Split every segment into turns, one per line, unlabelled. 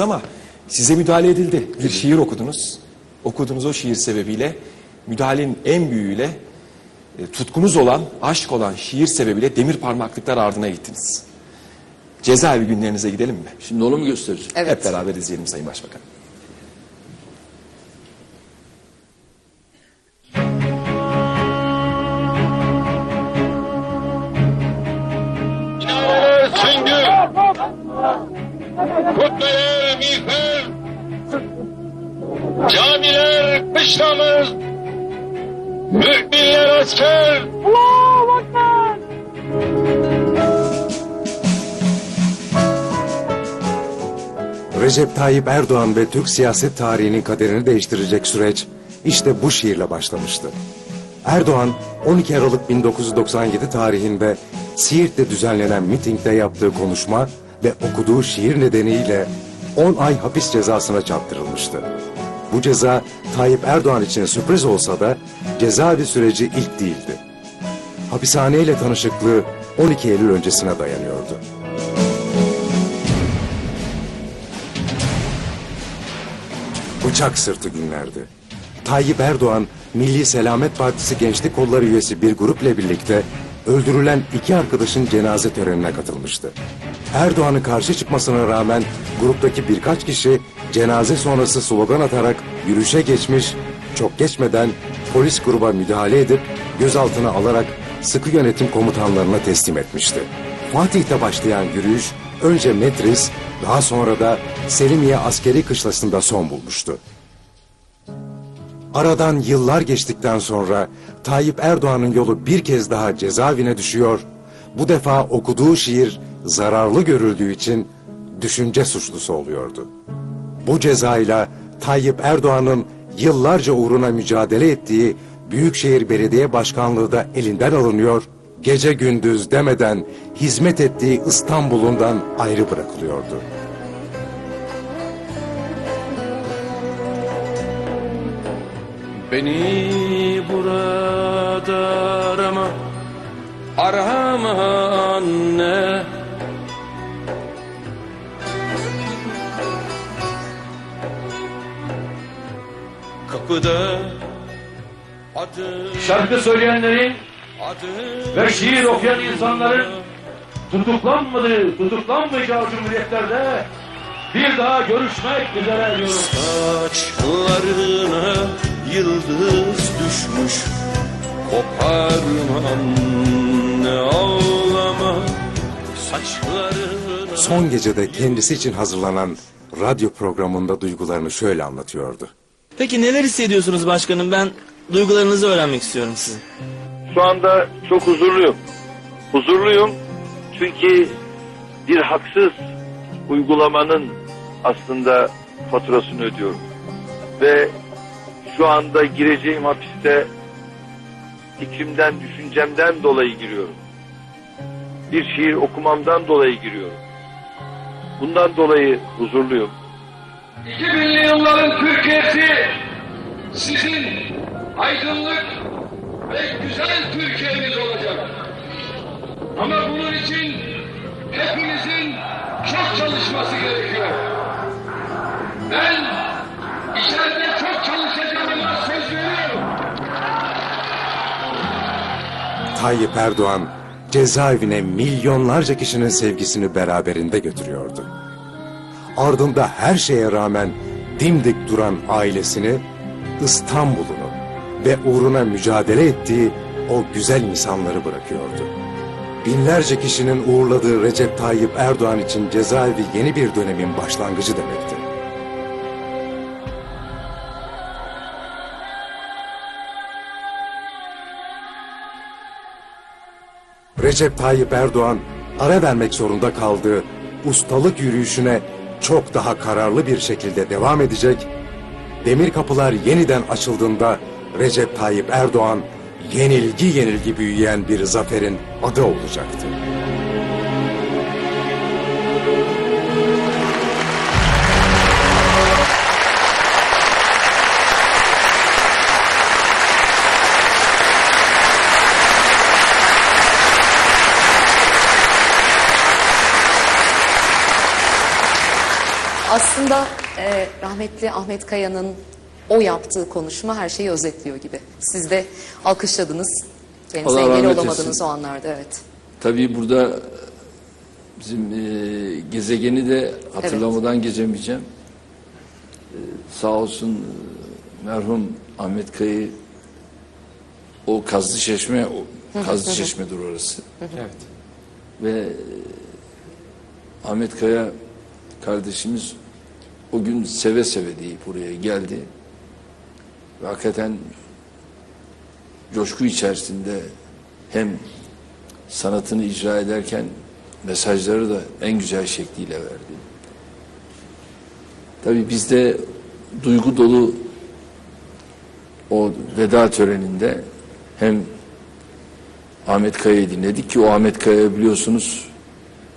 ama size müdahale edildi. Bir şiir okudunuz. Okuduğunuz o şiir sebebiyle müdahalenin en büyüğüyle e, tutkunuz olan, aşk olan şiir sebebiyle demir parmaklıklar ardına gittiniz. Cezaevi günlerinize gidelim mi?
Şimdi onu mu göstereceğim?
Evet.
Hep beraber izleyelim Sayın Başbakan.
Kışlamız, müminler asker.
Recep Tayyip Erdoğan ve Türk siyaset tarihinin kaderini değiştirecek süreç işte bu şiirle başlamıştı. Erdoğan 12 Aralık 1997 tarihinde Siirt'te düzenlenen mitingde yaptığı konuşma ve okuduğu şiir nedeniyle 10 ay hapis cezasına çarptırılmıştı. Bu ceza Tayyip Erdoğan için sürpriz olsa da cezaevi süreci ilk değildi. Hapishaneyle tanışıklığı 12 Eylül öncesine dayanıyordu. Bıçak sırtı günlerdi. Tayyip Erdoğan, Milli Selamet Partisi Gençlik Kolları üyesi bir grupla birlikte öldürülen iki arkadaşın cenaze törenine katılmıştı. Erdoğan'ın karşı çıkmasına rağmen gruptaki birkaç kişi cenaze sonrası slogan atarak yürüyüşe geçmiş, çok geçmeden polis gruba müdahale edip gözaltına alarak sıkı yönetim komutanlarına teslim etmişti. Fatih'te başlayan yürüyüş önce Metris, daha sonra da Selimiye askeri kışlasında son bulmuştu. Aradan yıllar geçtikten sonra Tayyip Erdoğan'ın yolu bir kez daha cezaevine düşüyor. Bu defa okuduğu şiir zararlı görüldüğü için düşünce suçlusu oluyordu. Bu cezayla Tayyip Erdoğan'ın yıllarca uğruna mücadele ettiği Büyükşehir Belediye Başkanlığı da elinden alınıyor, gece gündüz demeden hizmet ettiği İstanbul'undan ayrı bırakılıyordu.
Beni burada arama Arama anne Kapıda adı
Şarkı söyleyenlerin
adı
ve şiir okuyan insanların tutuklanmadığı, tutuklanmayacağı cumhuriyetlerde bir daha görüşmek üzere diyorum.
Saçlarına yıldız düşmüş Koparma anne ağlama Saçlarına
Son gecede kendisi için hazırlanan radyo programında duygularını şöyle anlatıyordu.
Peki neler hissediyorsunuz başkanım? Ben duygularınızı öğrenmek istiyorum sizin.
Şu anda çok huzurluyum. Huzurluyum çünkü bir haksız uygulamanın aslında faturasını ödüyorum. Ve şu anda gireceğim hapiste fikrimden, düşüncemden dolayı giriyorum. Bir şiir okumamdan dolayı giriyorum. Bundan dolayı huzurluyum.
2000'li yılların Türkiye'si sizin aydınlık ve güzel Türkiye'niz olacak. Ama bunun için hepimizin çok çalışması gerekiyor. Ben içeride çok çalışacağıma söz veriyorum.
Tayyip Erdoğan cezaevine milyonlarca kişinin sevgisini beraberinde götürüyordu. Ardında her şeye rağmen dimdik duran ailesini, İstanbul'unu ve uğruna mücadele ettiği o güzel insanları bırakıyordu. Binlerce kişinin uğurladığı Recep Tayyip Erdoğan için cezaevi yeni bir dönemin başlangıcı demekti. Recep Tayyip Erdoğan ara vermek zorunda kaldığı ustalık yürüyüşüne çok daha kararlı bir şekilde devam edecek. Demir kapılar yeniden açıldığında Recep Tayyip Erdoğan yenilgi yenilgi büyüyen bir zaferin adı olacaktı.
Aslında
e, rahmetli Ahmet Kaya'nın o yaptığı konuşma her şeyi özetliyor gibi. Siz de alkışladınız. Kendinize
Allah
engel
rahmet
olamadınız o anlarda evet.
Tabii burada bizim e, gezegeni de hatırlamadan geçemeyeceğim. E, sağ olsun e, merhum Ahmet Kayı o Kazlı Çeşme, o Kazlı Çeşme'dir orası.
Evet.
Ve e, Ahmet Kaya kardeşimiz o gün seve seve deyip buraya geldi. Ve hakikaten coşku içerisinde hem sanatını icra ederken mesajları da en güzel şekliyle verdi. Tabii biz de duygu dolu o veda töreninde hem Ahmet Kaya'yı dinledik ki o Ahmet Kaya biliyorsunuz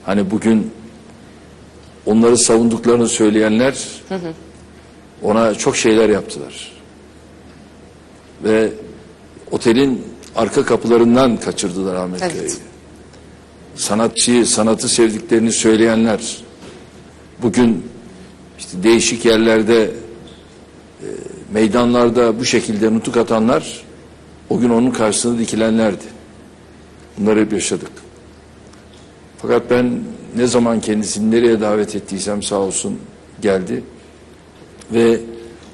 hani bugün onları savunduklarını söyleyenler ona çok şeyler yaptılar. Ve otelin arka kapılarından kaçırdılar Ahmet
Evet.
Kaya'yı. Sanatçıyı, sanatı sevdiklerini söyleyenler bugün işte değişik yerlerde e, meydanlarda bu şekilde nutuk atanlar o gün onun karşısında dikilenlerdi. Bunları hep yaşadık. Fakat ben ne zaman kendisini nereye davet ettiysem sağ olsun geldi. Ve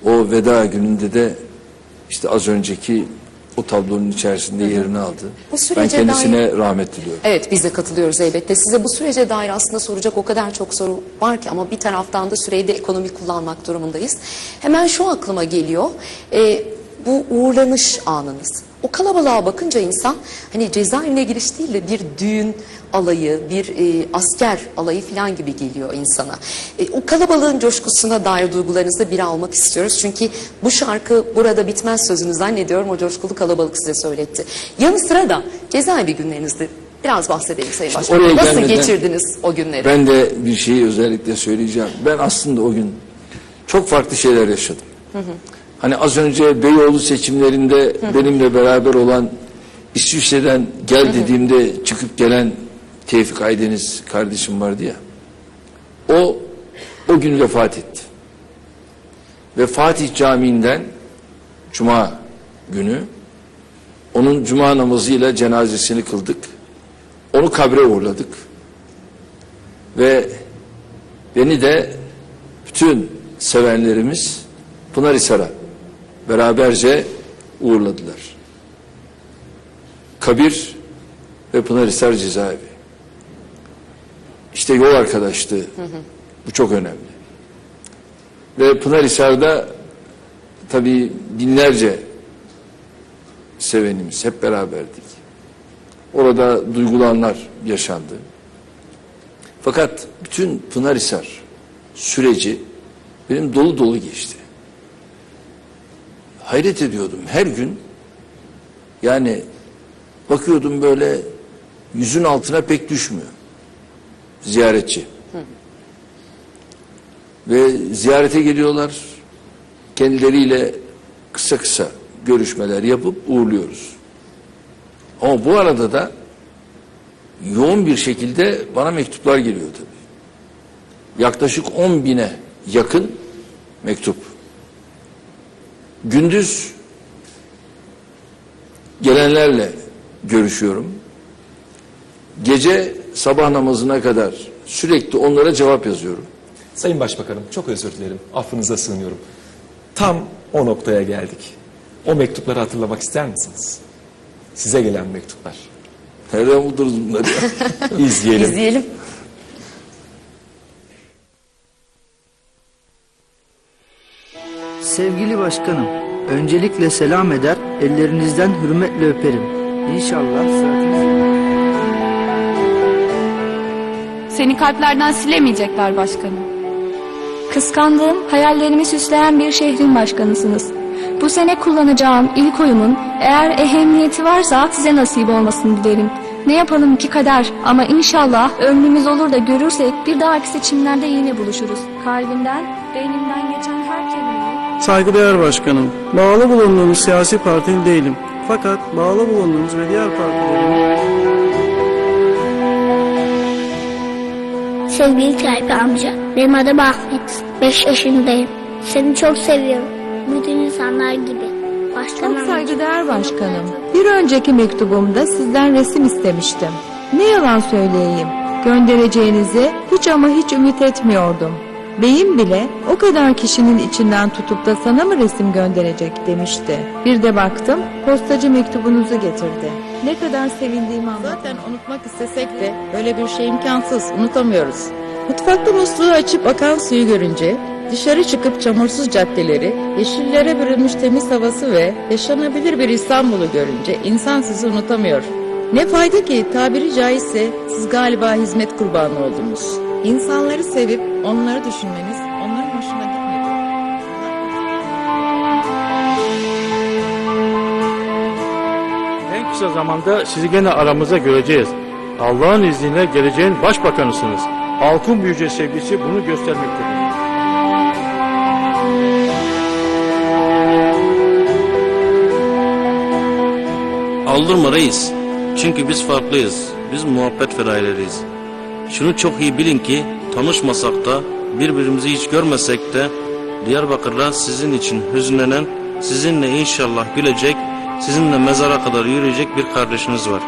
o veda gününde de işte az önceki o tablonun içerisinde yerini aldı.
Bu
ben kendisine rahmet diliyorum.
Evet biz de katılıyoruz elbette. Size bu sürece dair aslında soracak o kadar çok soru var ki ama bir taraftan da süreyi de ekonomi kullanmak durumundayız. Hemen şu aklıma geliyor. Ee, bu uğurlanış anınız. O kalabalığa bakınca insan hani cezaevine giriş değil de bir düğün alayı, bir e, asker alayı falan gibi geliyor insana. E, o kalabalığın coşkusuna dair duygularınızı bir almak istiyoruz. Çünkü bu şarkı burada bitmez sözünü zannediyorum o coşkulu kalabalık size söyletti. Yanı sıra da cezaevi günlerinizde biraz bahsedelim Sayın Başkanım. Nasıl
gelmeden-
geçirdiniz o günleri?
Ben de bir şeyi özellikle söyleyeceğim. Ben aslında o gün çok farklı şeyler yaşadım. Hani az önce Beyoğlu seçimlerinde benimle beraber olan İsviçre'den gel dediğimde çıkıp gelen Tevfik Aydeniz kardeşim vardı ya. O o gün vefat etti. Ve Fatih Camii'nden Cuma günü onun Cuma namazıyla cenazesini kıldık. Onu kabre uğurladık. Ve beni de bütün sevenlerimiz Pınarhisar'a beraberce uğurladılar. Kabir ve Pınarhisar cezaevi. İşte yol arkadaşlığı. Bu çok önemli. Ve Pınarhisar'da tabii binlerce sevenimiz hep beraberdik. Orada duygulanlar yaşandı. Fakat bütün Pınarhisar süreci benim dolu dolu geçti. Hayret ediyordum her gün. Yani bakıyordum böyle yüzün altına pek düşmüyor. Ziyaretçi. Ve ziyarete geliyorlar. Kendileriyle kısa kısa görüşmeler yapıp uğurluyoruz. Ama bu arada da yoğun bir şekilde bana mektuplar geliyor tabii. Yaklaşık 10 bine yakın mektup. Gündüz gelenlerle görüşüyorum. Gece sabah namazına kadar sürekli onlara cevap yazıyorum.
Sayın Başbakanım çok özür dilerim. Affınıza sığınıyorum. Tam o noktaya geldik. O mektupları hatırlamak ister misiniz? Size gelen mektuplar.
Nereden buldunuz bunları ya?
İzleyelim.
İzleyelim.
Sevgili başkanım, öncelikle selam eder, ellerinizden hürmetle öperim. İnşallah sıhhatiniz...
Seni kalplerden silemeyecekler başkanım. Kıskandığım, hayallerimi süsleyen bir şehrin başkanısınız. Bu sene kullanacağım ilk oyumun eğer ehemmiyeti varsa size nasip olmasını dilerim. Ne yapalım ki kader ama inşallah ömrümüz olur da görürsek bir dahaki seçimlerde yine buluşuruz. Kalbinden, beynimden geçen.
Saygıdeğer başkanım, bağlı bulunduğunuz siyasi partinin değilim. Fakat bağlı bulunduğunuz ve diğer partilerin
Sevgili Tayyip amca, benim adım Ahmet. 5 yaşındayım. Seni çok seviyorum. Bütün insanlar gibi. Başkan
Çok saygıdeğer başkanım. Bir önceki mektubumda sizden resim istemiştim. Ne yalan söyleyeyim. Göndereceğinizi hiç ama hiç ümit etmiyordum. Beyim bile o kadar kişinin içinden tutup da sana mı resim gönderecek demişti. Bir de baktım postacı mektubunuzu getirdi. Ne kadar sevindiğimi anlatamam.
Zaten unutmak istesek de böyle bir şey imkansız, unutamıyoruz. Mutfakta musluğu açıp akan suyu görünce, dışarı çıkıp çamursuz caddeleri, yeşillere bürünmüş temiz havası ve yaşanabilir bir İstanbul'u görünce insan sizi unutamıyor. Ne fayda ki tabiri caizse siz galiba hizmet kurbanı oldunuz. İnsanları sevip onları düşünmeniz onların hoşuna gitmedi.
En kısa zamanda sizi gene aramıza göreceğiz. Allah'ın izniyle geleceğin başbakanısınız. Halkın büyüce sevgisi bunu göstermektedir.
Aldırma reis. Çünkü biz farklıyız. Biz muhabbet ferayleriyiz. Şunu çok iyi bilin ki tanışmasak da birbirimizi hiç görmesek de Diyarbakır'da sizin için hüzünlenen, sizinle inşallah gülecek, sizinle mezara kadar yürüyecek bir kardeşiniz var.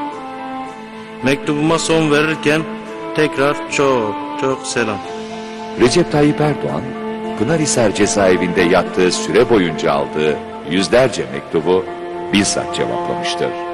Mektubuma son verirken tekrar çok çok selam.
Recep Tayyip Erdoğan, Pınarhisar cezaevinde yattığı süre boyunca aldığı yüzlerce mektubu bizzat cevaplamıştır.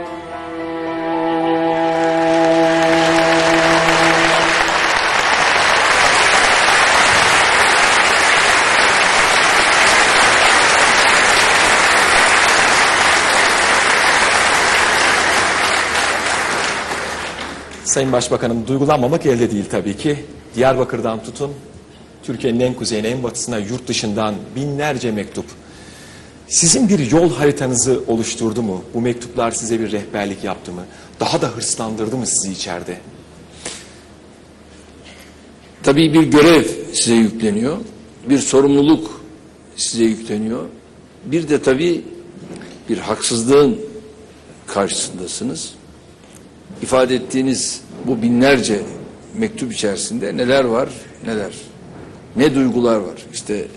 Sayın Başbakanım duygulanmamak elde değil tabii ki. Diyarbakır'dan tutun, Türkiye'nin en kuzeyine en batısına yurt dışından binlerce mektup. Sizin bir yol haritanızı oluşturdu mu? Bu mektuplar size bir rehberlik yaptı mı? Daha da hırslandırdı mı sizi içeride?
Tabii bir görev size yükleniyor. Bir sorumluluk size yükleniyor. Bir de tabii bir haksızlığın karşısındasınız. İfade ettiğiniz bu binlerce mektup içerisinde neler var neler. Ne duygular var. İşte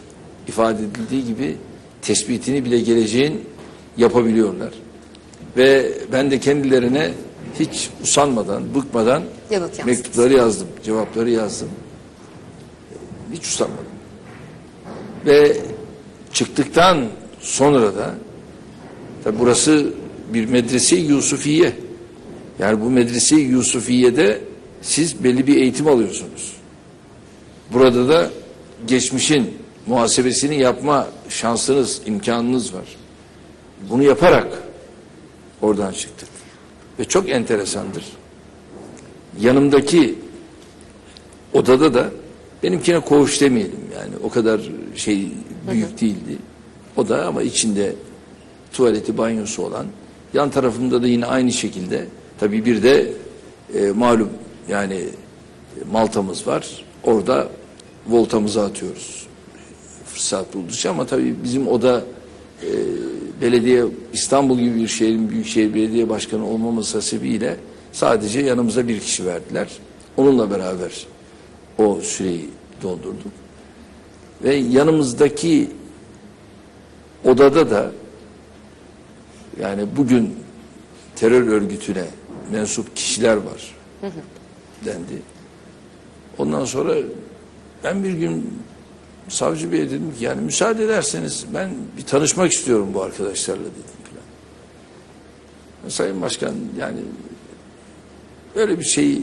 ifade edildiği gibi tespitini bile geleceğin yapabiliyorlar. Ve ben de kendilerine hiç usanmadan, bıkmadan mektupları yazdım, cevapları yazdım. Hiç usanmadım. Ve çıktıktan sonra da tabi burası bir medrese Yusufiye. Yani bu medrese Yusufiye'de siz belli bir eğitim alıyorsunuz. Burada da geçmişin muhasebesini yapma şansınız, imkanınız var. Bunu yaparak oradan çıktık. Ve çok enteresandır. Yanımdaki odada da benimkine koğuş demeyelim yani o kadar şey büyük değildi. O da ama içinde tuvaleti banyosu olan yan tarafımda da yine aynı şekilde tabii bir de e, malum yani e, maltamız var. Orada voltamızı atıyoruz. Fırsat buldukça ama tabii bizim oda e, belediye İstanbul gibi bir şehrin büyükşehir belediye başkanı olmaması sebebiyle sadece yanımıza bir kişi verdiler. Onunla beraber o süreyi doldurduk. Ve yanımızdaki odada da yani bugün terör örgütüne mensup kişiler var dendi. Ondan sonra ben bir gün savcı beye dedim ki yani müsaade ederseniz ben bir tanışmak istiyorum bu arkadaşlarla dedim falan. Sayın Başkan yani böyle bir şey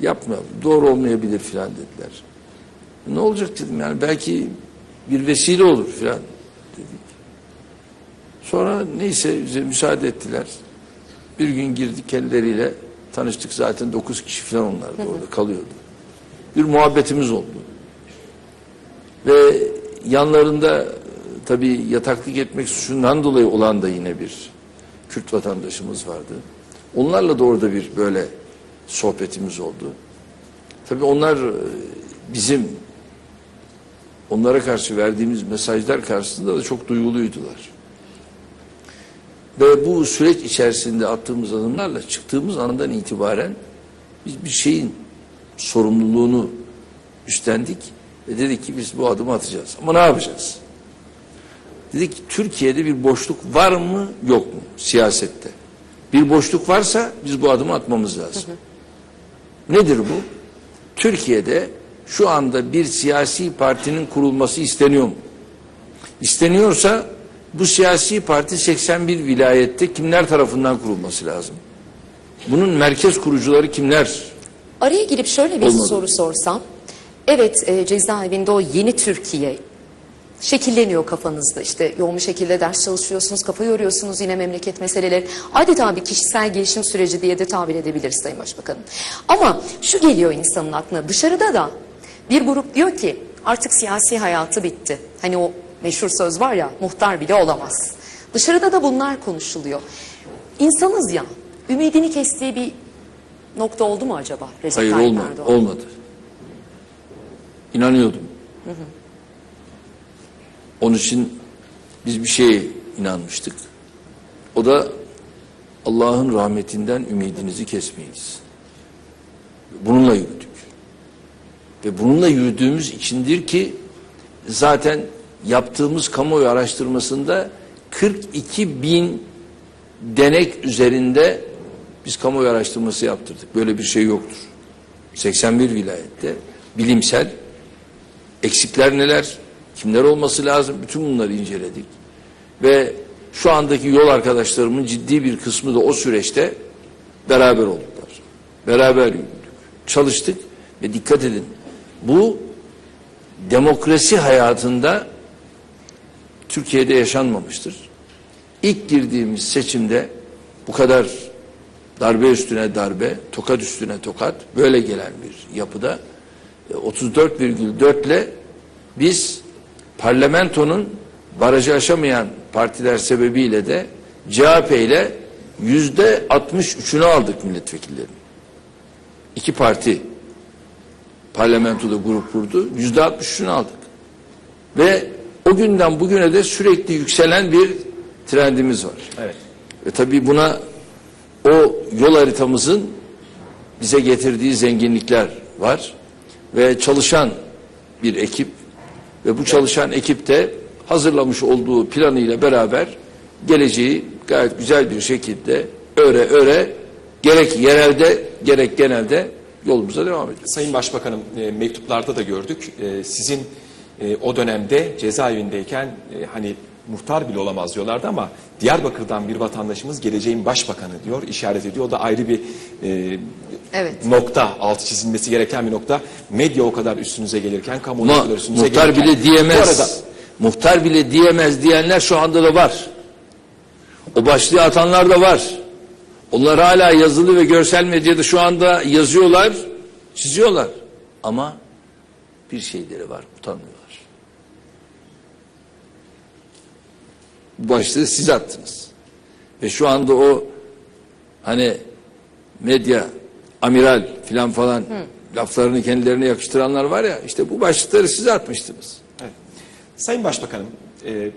yapmayalım. Doğru olmayabilir filan dediler. Ne olacak dedim yani belki bir vesile olur filan dedik. Sonra neyse bize müsaade ettiler. Bir gün girdik kendileriyle tanıştık zaten dokuz kişi falan onlar da orada kalıyordu. Bir muhabbetimiz oldu. Ve yanlarında tabii yataklık etmek suçundan dolayı olan da yine bir Kürt vatandaşımız vardı. Onlarla da orada bir böyle sohbetimiz oldu. Tabii onlar e, bizim onlara karşı verdiğimiz mesajlar karşısında da çok duyguluydular. Ve bu süreç içerisinde attığımız adımlarla çıktığımız andan itibaren biz bir şeyin sorumluluğunu üstlendik ve dedik ki biz bu adımı atacağız. Ama ne yapacağız? Dedik ki Türkiye'de bir boşluk var mı yok mu siyasette? Bir boşluk varsa biz bu adımı atmamız lazım. Nedir bu? Türkiye'de şu anda bir siyasi partinin kurulması isteniyor mu? İsteniyorsa bu siyasi parti 81 vilayette kimler tarafından kurulması lazım? Bunun merkez kurucuları kimler?
Araya girip şöyle bir
Olmadı.
soru sorsam. Evet e, cezaevinde o yeni Türkiye şekilleniyor kafanızda. İşte yoğun bir şekilde ders çalışıyorsunuz, kafa yoruyorsunuz yine memleket meseleleri. Adeta bir kişisel gelişim süreci diye de tabir edebiliriz Sayın Başbakanım. Ama şu geliyor insanın aklına dışarıda da bir grup diyor ki artık siyasi hayatı bitti. Hani o meşhur söz var ya muhtar bile olamaz. Dışarıda da bunlar konuşuluyor. İnsanız ya ümidini kestiği bir nokta oldu mu acaba Recep
Hayır
Tayyip
olmadı.
Erdoğan?
Olmadı. İnanıyordum.
Hı hı.
Onun için biz bir şeye inanmıştık. O da Allah'ın rahmetinden ümidinizi kesmeyiniz. Bununla yürüdük. Ve bununla yürüdüğümüz içindir ki zaten yaptığımız kamuoyu araştırmasında 42 bin denek üzerinde biz kamuoyu araştırması yaptırdık. Böyle bir şey yoktur. 81 vilayette bilimsel eksikler neler, kimler olması lazım bütün bunları inceledik. Ve şu andaki yol arkadaşlarımın ciddi bir kısmı da o süreçte beraber olduklar. Beraber yürüdük, çalıştık ve dikkat edin bu demokrasi hayatında Türkiye'de yaşanmamıştır. İlk girdiğimiz seçimde bu kadar darbe üstüne darbe, tokat üstüne tokat böyle gelen bir yapıda e, 34,4 ile biz parlamentonun barajı aşamayan partiler sebebiyle de CHP ile yüzde 63'ünü aldık milletvekillerini. İki parti parlamentoda grup kurdu. Yüzde 63'ünü aldık. Ve o günden bugüne de sürekli yükselen bir trendimiz var.
Evet.
Ve tabii buna o yol haritamızın bize getirdiği zenginlikler var. Ve çalışan bir ekip ve bu çalışan ekip de hazırlamış olduğu planıyla beraber geleceği gayet güzel bir şekilde öre öre gerek yerelde gerek genelde yolumuza devam ediyoruz.
Sayın Başbakanım e, mektuplarda da gördük. E, sizin e, o dönemde cezaevindeyken e, hani muhtar bile olamaz diyorlardı ama Diyarbakır'dan bir vatandaşımız geleceğin başbakanı diyor, işaret ediyor. O da ayrı bir e,
Evet.
nokta, altı çizilmesi gereken bir nokta. Medya o kadar üstünüze gelirken, kamuoyu o kadar üstünüze
muhtar
gelirken.
bile diyemez.
Arada
Muhtar bile diyemez diyenler şu anda da var. O başlığı atanlar da var. Onlar hala yazılı ve görsel medyada şu anda yazıyorlar, çiziyorlar. Ama bir şeyleri var, utanmıyorlar. Bu başlığı siz attınız. Ve şu anda o hani medya, amiral filan falan laflarını kendilerine yakıştıranlar var ya işte bu başlıkları siz atmıştınız.
Evet. Sayın Başbakanım, e,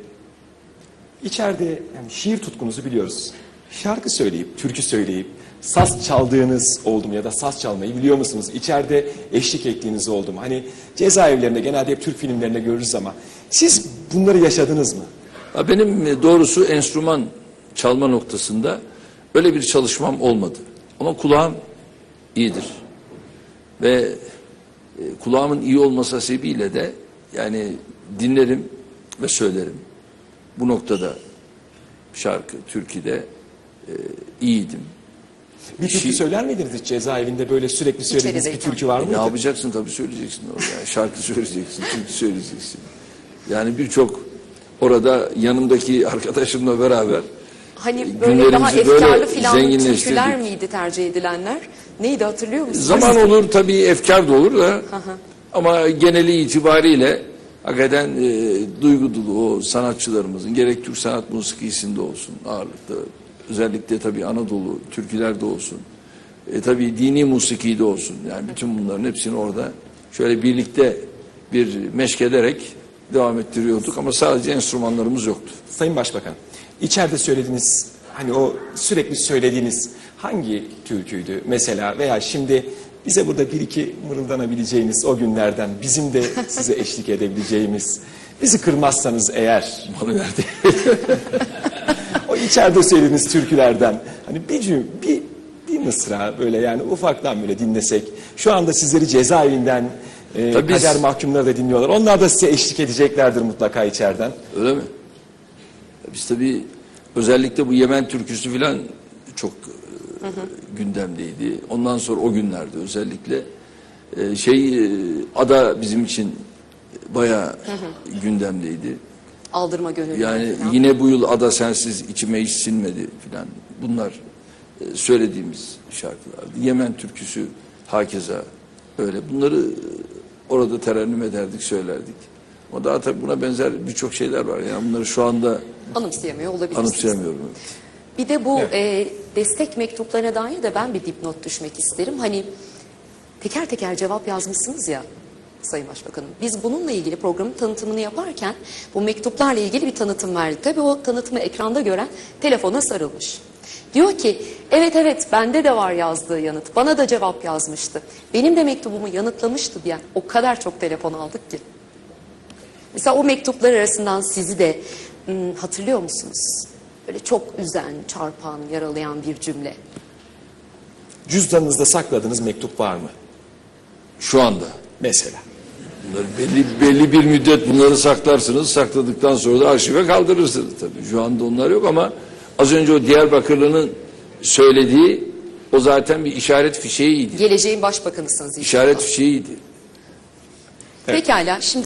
içeride yani şiir tutkunuzu biliyoruz. Şarkı söyleyip, türkü söyleyip, saz çaldığınız oldu mu ya da saz çalmayı biliyor musunuz? İçeride eşlik ettiğiniz oldu mu? Hani cezaevlerinde genelde hep Türk filmlerinde görürüz ama siz bunları yaşadınız mı?
Benim e, doğrusu enstrüman çalma noktasında öyle bir çalışmam olmadı. Ama kulağım iyidir. Ve e, kulağımın iyi olması sebebiyle de yani dinlerim ve söylerim. Bu noktada şarkı, türküde e, iyiydim.
Bir türkü
Şi-
söyler miydiniz hiç cezaevinde böyle sürekli söylediğiniz bir türkü var
E,
mıydı?
Ne yapacaksın tabii söyleyeceksin orada. Yani şarkı söyleyeceksin, türkü söyleyeceksin. Yani birçok orada yanımdaki arkadaşımla beraber
Hani böyle daha efkarlı filan türküler miydi tercih edilenler? Neydi hatırlıyor musunuz?
Zaman olur tabii efkar da olur da. Ama geneli itibariyle hakikaten e, duygu dolu o sanatçılarımızın gerek Türk sanat musikisinde olsun ağırlıkta özellikle tabii Anadolu türkülerde olsun e, tabii dini musikide olsun. Yani bütün bunların hepsini orada şöyle birlikte bir meşk ederek devam ettiriyorduk ama sadece enstrümanlarımız yoktu.
Sayın Başbakan, içeride söylediğiniz, hani o sürekli söylediğiniz hangi türküydü mesela veya şimdi Bize burada bir iki mırıldanabileceğiniz o günlerden bizim de size eşlik edebileceğimiz bizi kırmazsanız eğer
Bana verdi.
o içeride söylediğiniz türkülerden hani bir cüm, bir bir mısra böyle yani ufaktan böyle dinlesek. Şu anda sizleri cezaevinden e,
Tabii biz-
kader mahkumları da dinliyorlar. Onlar da size eşlik edeceklerdir mutlaka içeriden.
Öyle mi? Biz tabii özellikle bu Yemen türküsü filan çok e, gündemdeydi. Ondan sonra o günlerde özellikle e, şey e, ada bizim için bayağı gündemdeydi.
Aldırma gönüllü.
Yani
falan.
yine bu yıl ada sensiz içime hiç sinmedi filan. Bunlar e, söylediğimiz şarkılardı. Yemen türküsü hakeza öyle. Bunları orada terennüm ederdik, söylerdik. Ama daha tabii buna benzer birçok şeyler var. Yani bunları şu anda
Anımsayamıyor olabilirsiniz.
anımsayamıyorum.
Bir de bu e, destek mektuplarına dair de ben bir dipnot düşmek isterim. Hani teker teker cevap yazmışsınız ya Sayın Başbakanım. Biz bununla ilgili programın tanıtımını yaparken bu mektuplarla ilgili bir tanıtım verdik. Tabii o tanıtımı ekranda gören telefona sarılmış. Diyor ki evet evet bende de var yazdığı yanıt. Bana da cevap yazmıştı. Benim de mektubumu yanıtlamıştı diyen o kadar çok telefon aldık ki. Mesela o mektuplar arasından sizi de hmm, hatırlıyor musunuz? Böyle çok üzen, çarpan, yaralayan bir cümle.
Cüzdanınızda sakladığınız mektup var mı?
Şu anda.
Mesela.
Bunları belli, belli bir müddet bunları saklarsınız. Sakladıktan sonra da arşive kaldırırsınız tabii. Şu anda onlar yok ama az önce o Diyarbakırlı'nın söylediği o zaten bir işaret fişeğiydi.
Geleceğin başbakanısınız. inşallah.
İşaret fişeğiydi.
Pekala şimdi